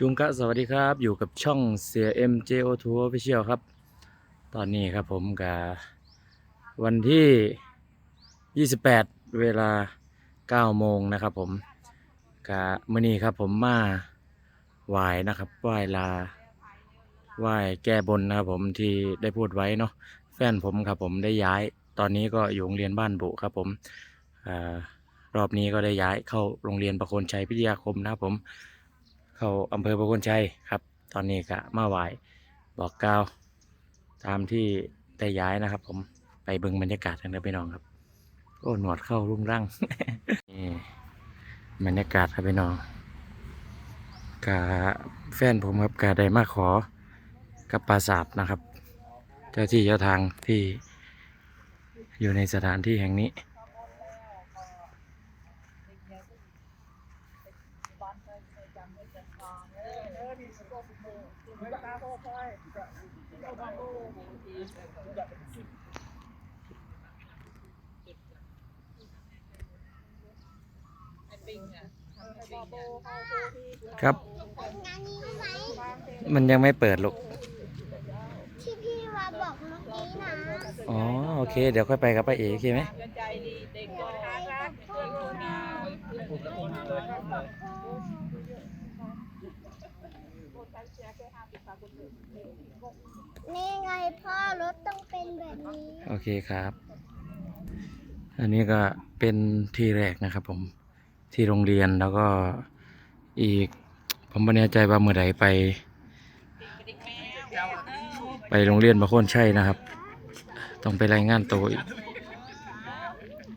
จุงกะสวัสดีครับ อยู่กับช่องเสีย MJO2 Official ครับ ตอนนี้ครับผมกับวันที่ 28 เวลา 9 โมงนะครับผมกับมื่อนี้ครับผมมาไหว้นะครับไหว้ลาไหว้แก้บนนะครับผมที่ได้พูดไว้เนาะแฟนผมครับผมได้ย้าย ตอนนี้ก็อยู่โรงเรียนบ้านบุครับผมอรอบนี้ก็ได้ย้ายเข้าโรงเรียนประโคนชัยพิทยาคมนะครับผม เข้าอำเภอประโคนชัยครับ ตอนนี้ก็มาไหวบอกกล่าวตามที่ได้ย้ายนะครับ ผมไปเบิ่งบรรยากาศกันนะพี่น้องครับโอ้หนวดเข้ารุ่งร่างนี่บรรยากาศครับพี่น้องกาแฟนผมครับกาได้มาขอกับปราสาทนะครับ เจ้าที่เจ้าทางที่อยู่ในสถานที่แห่งนี้ ครับงานนี้ไหมมันยังไม่เปิดลูก ที่พี่ว่าบอกเมื่อกี้นะอ๋อ โอเค เดี๋ยวค่อยไปกับป้าเอ๋โอเคไหมใจดีเด็กก็น่ารักเด็กก็น่านี่ไงพ่อรถต้องเป็นแบบนี้ โอเคครับ อันนี้ก็เป็นที่แรกนะครับผม ที่โรงเรียนแล้วก็อีก ผมไม่แน่ใจว่าเมื่อใดไป ไปโรงเรียนบางคนใช่นะครับ ต้องไปรายงานตัวอีก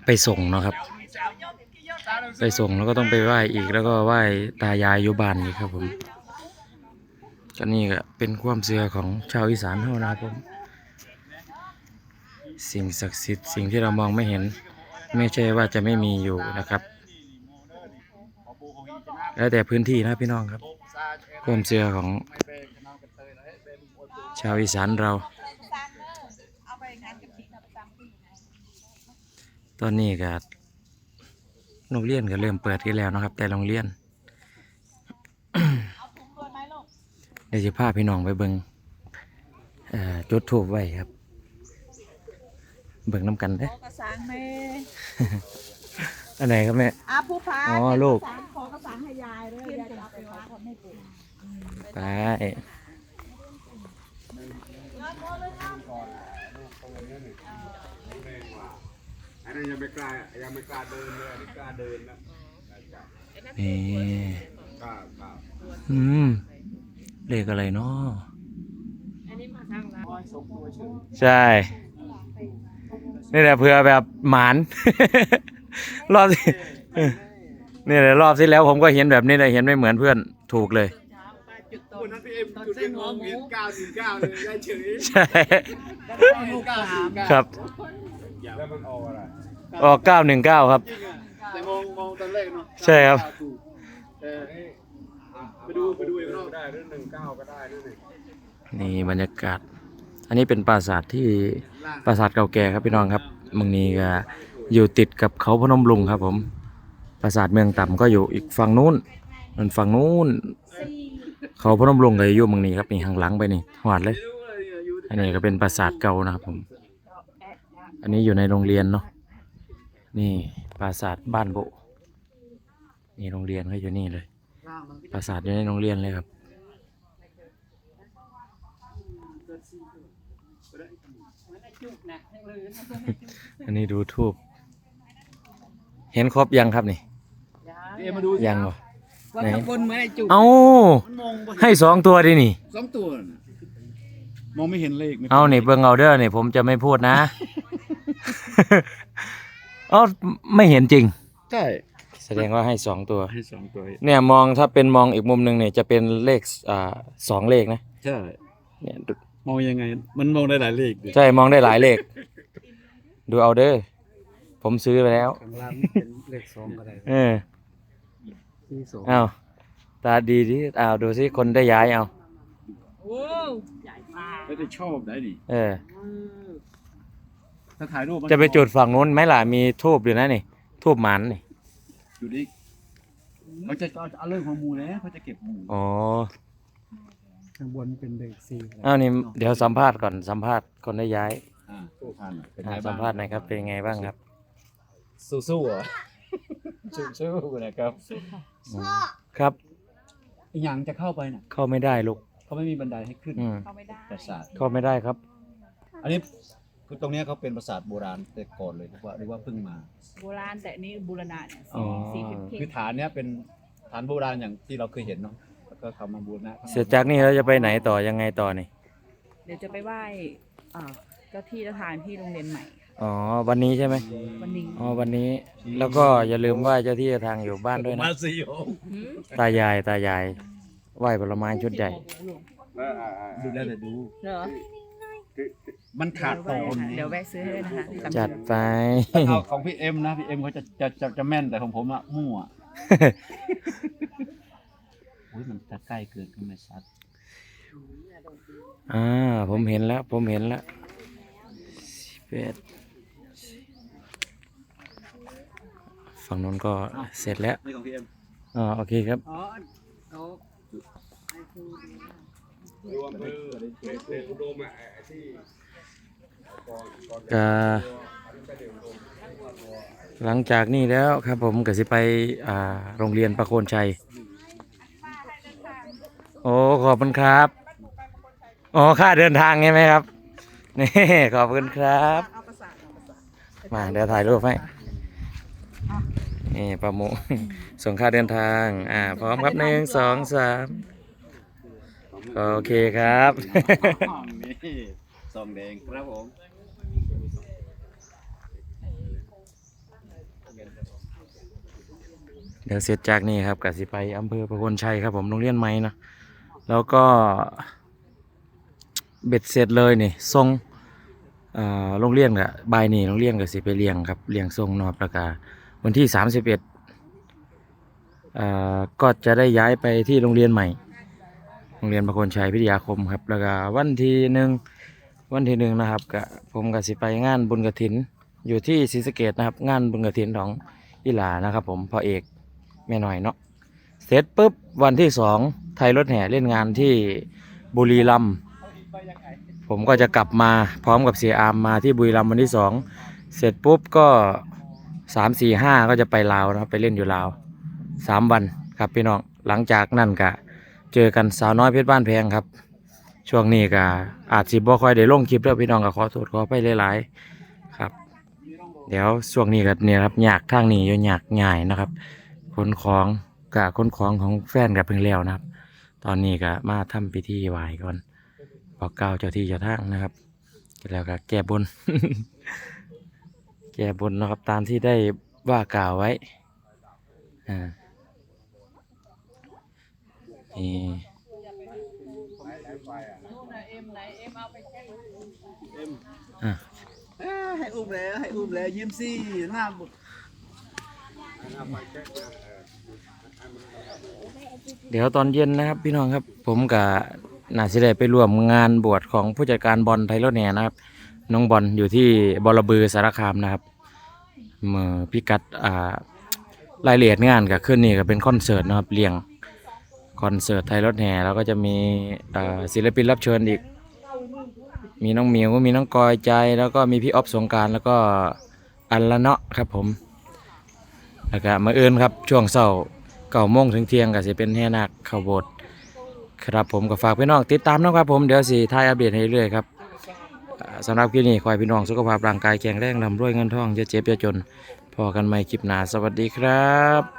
ไปส่งนะครับ ไปส่งแล้วก็ต้องไปไหว้อีกแล้วก็ไหว้ตายายอยู่บ้านอีกครับผมก็นี่ก็เป็นความเชื่อของชาวอีสานเท่านะครับผมสิ่งศักดิ์สิทธิ์สิ่งที่เรามองไม่เห็น ไม่ใช่ว่าจะไม่มีอยู่นะครับ แล้วแต่พื้นที่นะพี่น้องครับความเชื่อของชาวอีสานเรา ตอนนี้ก็โรงเรียนก็เริ่มเปิดกันแล้วนะครับ แต่โรงเรียนเดี๋ยวจะพาพี่น้องไปเบิงจุดทูบไว้ครับ เบิ่งน้ำกันเด้อ อกระสังแม่อันไหนครับแม่ อาผู้พาอ๋อลูก ขอกระสังให้ยายเลยยายจะเอาไปวัดทำให้ปู่ไป อันนั้นยังไม่กล้ายังไม่กล้าเดินเลยอันนี้กล้าเดินแล้วนี่กล้ากล้าอืม เลขอะไรเนาะใช่ นี่แหละเผื่อแบบหมาน รอบที่นี่แหละรอบที่แล้วผมก็เห็นแบบนี้เลยเห็นไม่เหมือนเพื่อนถูกเลยวันนั้นพี่เอ็มจุดเป็นมองเห็นเก้าสี่เก้าเลยได้เฉยใช่ครับแล้วมันออกอะไรออกเก้าหนึ่งเก้าครับแต่มองมองตอนแรกเนาะใช่ครับเออไปดูไปดูอีกรอบได้หรือหนึ่งเก้าก็ได้นั่นเองนี่บรรยากาศ อันนี้เป็นปราสาทที่ปราสาทเก่าแก่ครับพี่น้องครับเมืองนี้ก็ อยู่ติดกับเขาพนมลุงครับ ผม ปราสาทเมืองต่ำก็อยู่อีกฝั่งนู้นมันฝั่งนู้น เขาพนมลุงก็อยู่เมืองนี้ครับนี่ข้างหลังไปนี่หวาดเลย อันนี้ก็เป็นปราสาทเก่านะครับผม อันนี้อยู่ในโรงเรียนเนาะนี่ปราสาทบ้านโบนี่โรงเรียนก็อยู่นี่เลย ปราสาทอยู่ในโรงเรียนเลยครับอันนี้ดูทูบ เห็นครบยังครับนี่เอ็มมาดูยังเหรอว่าไหนข้างบนเหมือนไอ้จุกเอ้ามันมองบ่เห็นให้สองตัวดินี่ สองตัวน่ะมองไม่เห็นเลขไม่เอานี่เบิ่งเอาเด้อนี่ผมจะไม่พูดนะ เอ้าไม่เห็นจริง ใช่แสดงว่าให้สองตัว ให้สองตัวเนี่ยมองถ้าเป็นมองอีกมุมหนึ่งเนี่ยจะเป็นเลขอ่าสองเลขนะใช่เนี่ยดูมองยังไง มันมองได้หลายเลขดิใช่มองได้หลายเลข ดูเอาเด้อ ผมซื้อไปแล้ว ข้างล่างเป็นเลขสองก็ได้เออที่สองเอาตาดีดิเอาดูสิคนได้ย้ายเอา โอ้ใหญ่มากไม่ได้ชอบได้ดิเออ ถ้าถ่ายรูปมันจะไปจุดฝั่งนู้นไหมล่ะ มีทูบอยู่นะนี่ทูบหมันนี่จุดอีกเขาจะเอาเรื่องของหมูแล้วเขาจะเก็บหมูอ๋อข้างบนเป็นเด็กสี่อ้าวนี่เดี๋ยวสัมภาษณ์ก่อนสัมภาษณ์คนได้ย้ายอ่าผู้พันเป็นอ่าไงบ้างสัมภาษณ์หน่อยครับเป็นไงบ้างครับ สู้ๆเหรอสู้ๆนะครับพ่อครับ อีกอย่างจะเข้าไปน่ะเข้าไม่ได้ลูกเขาไม่มีบันไดให้ขึ้นอืมเขาไม่ได้ปราสาทเข้าไม่ได้ครับ อันนี้คือตรงเนี้ยเขาเป็นปราสาทโบราณแต่ก่อนเลยหรือว่าหรือว่าเพิ่งมา โบราณแต่นี่บูรณะเนี่ยอ๋อสี่สิบเขคือตฐานเนี้ยเป็นฐานโบราณอย่างที่เราเคยเห็นเนาะแล้วก็เขามาบูรณะเสร็จจากนี้เราจะไปไหนต่อยังไงต่อนี่ เดี๋ยวจะไปไหว้อ่าเจ้าที่เจ้าทางที่โรงเรียนใหม่ อ๋อวันนี้ใช่ไหมวันนี้อ๋อวันนี้ แล้วก็อย่าลืมไหว้เจ้าที่เจ้าทางอยู่บ้านด้วยนะมาสิโอหืมตายายตายายไหว้ผลไม้ชุดใหญ่ดูได้แต่ดูเหรอมันขาดตอนเดี๋ยวแวะซื้อให้ด้วยนะคะตำจัดไป เอาของพี่เอ็มนะพี่เอ็มเขาจะจะจะจะแม่นแต่ของผมอะมั่วโอ้ยมันจะใกล้เกินขึ้นไม่ชัดอ่าผมเห็นแล้ว ผมเห็นแล้วสิบเอ็ด ฝั่งนู้นก็เสร็จแล้วนี่ของพี่เอ็มอ่าโอเคครับ อ๋อเขารวมคือเศษอุดมอะที่ก็หลังจากนี้แล้วครับผมก็สิไปอ่าโรงเรียนประโคนชัย โอ้ขอบคุณครับ อ๋อค่าเดินทางใช่ไหมครับ นี่ ขอบคุณครับเอาประสาทเอาประสาทมาเดี๋ยวถ่ายรูปให้ นี่ประมู ส่งค่าเดินทาง อ่า พร้อมครับหนึ่งสองสามโอเคครับ นี่ซองแดงครับผม เดี๋ยวเสร็จจากนี้ครับกสิไปอำเภอประโคนชัยครับผมโรงเรียนใหม่นะแล้วก็ เบ็ดเสร็จเลยนี่ทรงอ่าโรงเรียนกับบายนี่โรงเรียนกับสิไปเลี้ยงครับเลี้ยงทรงนอบประกา วันที่สามสิบเอ็ดอ่าก็จะได้ย้ายไปที่โรงเรียนใหม่ โรงเรียนประโคนชัยพิทยาคมครับ แล้วก็วันที่หนึ่งวันที่หนึ่งนะครับกะผมกับสิไปงานบุญกระถิน อยู่ที่ศรีสะเกดนะครับ งานบุญกระถินของอิหลานะครับ ผมพ่อเอกแม่หน่อยเนาะเสร็จปุ๊บวันที่สองไทยรถแห่เล่นงานที่บุรีรัมย์ผมก็จะกลับมาพร้อมกับเสียอามมาที่บุรีรัมย์วันที่สองเสร็จปุ๊บก็ สามสี่ห้าก็จะไปลาวนะครับไปเล่นอยู่ลาวสามวันครับพี่น้องหลังจากนั่นกะเจอกันสาวน้อยเพชรบ้านแพงครับ ช่วงนี้ก็อาจสิบ่ค่อยได้ลงคลิปแล้วพี่น้องก็ขอโทษขอไปหลายๆครับ เดี๋ยวช่วงนี้ก็เนี่ยครับอยากทางนี้อยู่อยากง่ายนะครับขนของกับขนของของแฟนกับเพิ่งแล้วนะครับ ตอนนี้ก็มาทำพิธีไหว้ก่อนบอกกล่าวเจ้าที่เจ้าทางนะครับแล้วก็แก้บน ก้บนนะครับตามที่ได้ว่ากล่าวไว้อ่านี่อะให้อุ้มแล้วให้อุ้มแล้วยิ้มสิหน้าบุเดี๋ยวตอนเย็นนะครับพี่น้องครับ ผมกับนาสิได้ไปร่วมงานบวชของผู้จัดการบอลไทยรถแห่นะครับ น้องบอลอยู่ที่บอระบือสารคามนะครับ มื่อพิกัดอ่ารายละเอียดงานกับขึ้นนี่ก็เป็นคอนเสิร์ตนะครับเลี้ยงคอนเสิร์ตไทยรถแห่แล้วก็จะมีศิลปินรับเชิญอีก มีน้องหมิวมีน้องกอยใจ แล้วก็มีพี่ออฟสงการแล้วก็อันละเนาะครับผมแล้วก็มาเอินครับช่วงเสาร์เก่าโมงถึงเที่ยงก็จะเป็นแห่นาคเข้าโบสถ์ครับผมก็ฝากพี่น้องติดตามนะครับผมเดี๋ยวสิทายอัปเดตให้เรื่อยครับ สำหรับคลิปนี้ขอให้พี่น้องสุขภาพร่างกายแข็งแรงร่ำรวยเงินทองจะเจ็บจะจนพอกันใหม่คลิปหน้าสวัสดีครับ